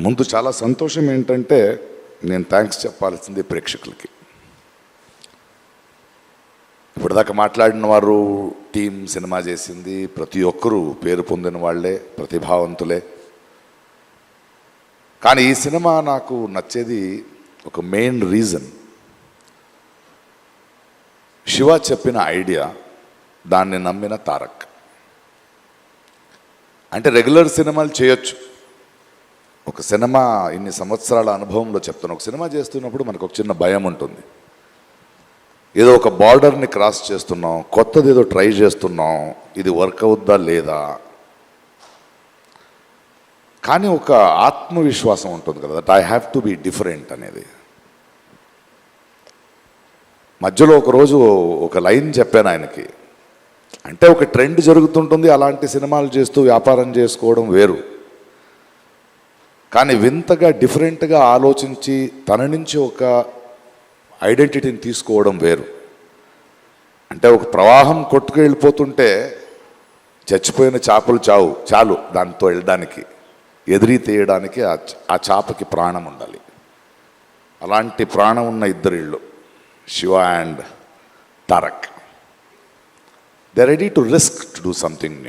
ముందు చాలా సంతోషం ఏంటంటే నేను థ్యాంక్స్ చెప్పాల్సింది ప్రేక్షకులకి. ఇప్పటిదాకా మాట్లాడిన వారు టీం సినిమా చేసింది ప్రతి ఒక్కరూ పేరు పొందిన వాళ్ళే ప్రతిభావంతులే. కానీ ఈ సినిమా నాకు నచ్చేది ఒక మెయిన్ రీజన్ శివ చెప్పిన ఐడియా దాన్ని నమ్మిన తారక్. అంటే రెగ్యులర్ సినిమాలు చేయొచ్చు. ఒక సినిమా ఇన్ని సంవత్సరాల అనుభవంలో చెప్తాను ఒక సినిమా చేస్తున్నప్పుడు మనకు ఒక చిన్న భయం ఉంటుంది. ఏదో ఒక బార్డర్ని క్రాస్ చేస్తున్నాం కొత్తది ఏదో ట్రై చేస్తున్నాం ఇది వర్క్ అవుద్దా లేదా? కానీ ఒక ఆత్మవిశ్వాసం ఉంటుంది కదా that I have to be different అనేది. మధ్యలో ఒక రోజు ఒక లైన్ చెప్పాను ఆయనకి. అంటే ఒక ట్రెండ్ జరుగుతుంటుంది అలాంటి సినిమాలు చేస్తూ వ్యాపారం చేసుకోవడం వేరు. కానీ వింతగా డిఫరెంట్గా ఆలోచించి తన నుంచి ఒక ఐడెంటిటీని తీసుకోవడం వేరు. అంటే ఒక ప్రవాహం కొట్టుకు వెళ్ళిపోతుంటే చచ్చిపోయిన చేపలు చావు చాలు దాంతో వెళ్ళడానికి. ఎదిరి తీయడానికి ఆ ఆ చేపకి ప్రాణం ఉండాలి. అలాంటి ప్రాణం ఉన్న ఇద్దరు ఇళ్ళు Shiva and Tarak. They ready to risk to do something new